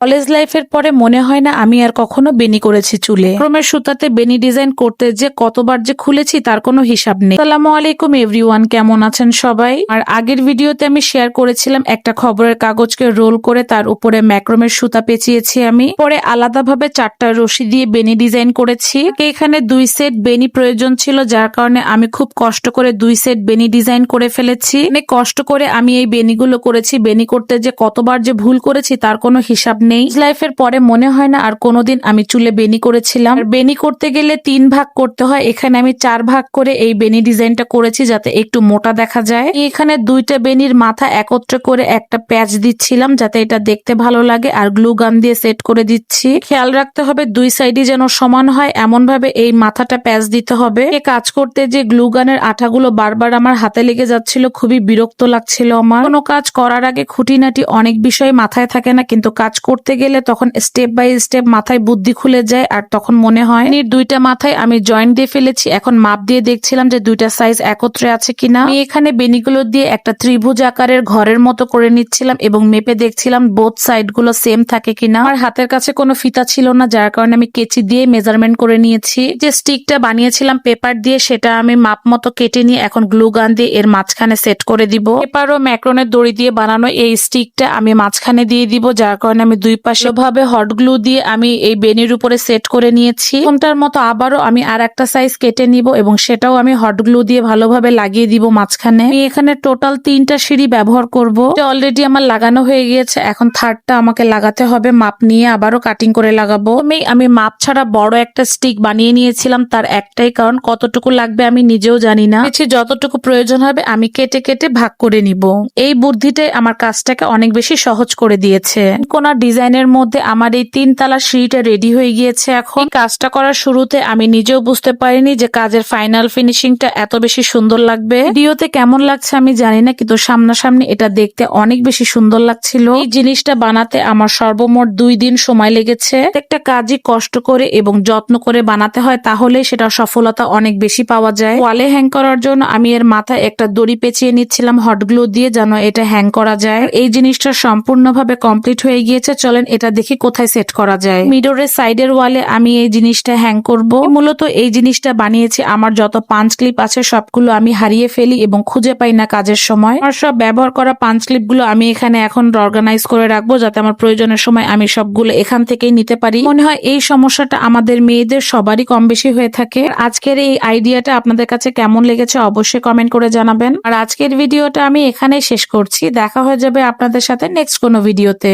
College লাইফের পরে মনে হয় না আমি আর কখনো বেনি করেছি চুলে। ক্রমের সুতাতে বেনি ডিজাইন করতে যে কতবার যে খুলেছি তার কোনো হিসাব নেই। সালামু আলাইকুম এভরিওয়ান, কেমন আছেন সবাই? আর আগের ভিডিওতে আমি শেয়ার করেছিলাম একটা খবরের কাগজকে রোল করে তার উপরে ম্যাক্রোমের সুতা পেঁচিয়েছি আমি। পরে আলাদাভাবে চারটা রশি দিয়ে বেনি ডিজাইন করেছি। এখানে দুই সেট বেনি প্রয়োজন ছিল, যার কারণে আমি খুব কষ্ট করে দুই সেট বেনি ডিজাইন করে ফেলেছি। অনেক কষ্ট করে আমি এই বেনিগুলো করেছি। বেনি করতে যে কতবার যে ভুল করেছি তার কোনো হিসাব নেই। লাইফের পরে মনে হয় না আর কোনোদিন আমি চুলে বেনি করেছিলাম। বেনি করতে গেলে তিন ভাগ করতে হয়। এখানে আমি চার ভাগ করে এই বেনি ডিজাইনটা করেছি যাতে একটু মোটা দেখা যায়। এখানে দুইটা বেনির মাথা একত্রে করে একটা প্যাচ দিচ্ছিলাম যাতে এটা দেখতে ভালো লাগে। আর গ্লু গান দিয়ে সেট করে দিচ্ছি। খেয়াল রাখতে হবে দুই সাইডই যেন সমান হয়। এমন ভাবে এই মাথাটা প্যাচ দিতে হবে। এ কাজ করতে যে গ্লু গানের আঠাগুলো বারবার আমার হাতে লেগে যাচ্ছিল, খুবই বিরক্ত লাগছিল আমার। কোনো কাজ করার আগে খুঁটিনাটি অনেক বিষয় মাথায় থাকে না, কিন্তু কাজ করতে গেলে তখন স্টেপ বাই স্টেপ মাথায় বুদ্ধি খুলে যায় আর তখন মনে হয় এর দুইটা মাথায় আমি জয়েন্ট দিয়ে ফেলেছি। এখন মাপ দিয়ে দেখছিলাম যে দুইটা সাইজ একত্রে আছে কিনা। আমি এখানে বেনিগুলো দিয়ে একটা ত্রিভুজ আকারের ঘরের মতো করে নিচ্ছিলাম এবং মেপে দেখছিলাম বোথ সাইডগুলো সেম থাকে কিনা। আমার হাতের কাছে কোনো ফিতা ছিল না, যার কারণে আমি কেচি দিয়ে মেজারমেন্ট করে নিয়েছি। যে স্টিকটা বানিয়েছিলাম পেপার দিয়ে সেটা আমি মাপ মতো কেটে নিয়ে এখন গ্লু গান দিয়ে এর মাঝখানে সেট করে দিব। পেপার ও ম্যাক্রনের দড়ি দিয়ে বানানো এই স্টিকটা আমি মাঝখানে দিয়ে দিব, যার কারণে আমি দুই পাশে ভাবে হট গ্লু দিয়ে আমি এই বেনির উপরে সেট করে নিয়েছি। কোনটার মতো আবারও আমি আর একটা সাইজ কেটে নিব এবং সেটাও আমি হট গ্লু দিয়ে ভালোভাবে লাগিয়ে দিব মাঝখানে। আমি এখানে টোটাল তিনটা সিঁড়ি ব্যবহার করব। অলরেডি আমার লাগানো হয়ে গিয়েছে। এখন থার্ডটা আমাকে লাগাতে হবে। মাপ নিয়ে আবারও কাটিং করে লাগাবো। আমি আমি মাপ ছাড়া বড় একটা স্টিক বানিয়ে নিয়েছিলাম তার একটাই কারণ কতটুকু লাগবে আমি নিজেও জানি না। যতটুকু প্রয়োজন হবে আমি কেটে কেটে ভাগ করে নিব। এই বুদ্ধিটাই আমার কাজটাকে অনেক বেশি সহজ করে দিয়েছে। কোন ডিজাইনের মধ্যে আমার এই তিন তালা সিঁড়িটা রেডি হয়ে গিয়েছে এখন। কাজটা করার শুরুতে আমি নিজেও বুঝতে পারিনি যে কাজের ফাইনাল ফিনিশিংটা এত বেশি সুন্দর লাগবে। ভিডিওতে কেমন লাগছে আমি জানি না, কিন্তু সামনাসামনি এটা দেখতে অনেক বেশি সুন্দর লাগছিল। এই জিনিসটা বানাতে আমার সর্বমোট দুই দিন সময় লেগেছে। একটা কাজই কষ্ট করে এবং যত্ন করে বানাতে হয়, তাহলে সেটা সফলতা অনেক বেশি পাওয়া যায়। ওয়ালে হ্যাং করার জন্য আমি এর মাথায় একটা দড়ি পেঁচিয়ে নিচ্ছিলাম হট গ্লু দিয়ে যেন এটা হ্যাং করা যায়। এই জিনিসটা সম্পূর্ণভাবে কমপ্লিট হয়ে গিয়েছে চলেন, এটা দেখি কোথায় সেট করা যায়। মিডোরের সাইডের ওয়ালে আমি এই জিনিসটা হ্যাং করব। মূলত এই জিনিসটা বানিয়েছি। আমার যত পাঁচ ক্লিপ আছে, সবগুলো আমি হারিয়ে ফেলি এবং খুঁজে পাই না কাজের সময়। আর সব ব্যবহার করা পাঁচ ক্লিপগুলো আমি এখানে এখন অর্গানাইজ করে রাখব, যাতে আমার প্রয়োজনের সময় আমি সবগুলো এখান থেকেই নিতে পারি। মনে হয় এই সমস্যাটা আমাদের মেয়েদের সবারই কম বেশি হয়ে থাকে। আজকের এই আইডিয়াটা আপনাদের কাছে কেমন লেগেছে অবশ্যই কমেন্ট করে জানাবেন। আর আজকের ভিডিওটা আমি এখানেই শেষ করছি। দেখা হয়ে যাবে আপনাদের সাথে নেক্সট কোনো ভিডিওতে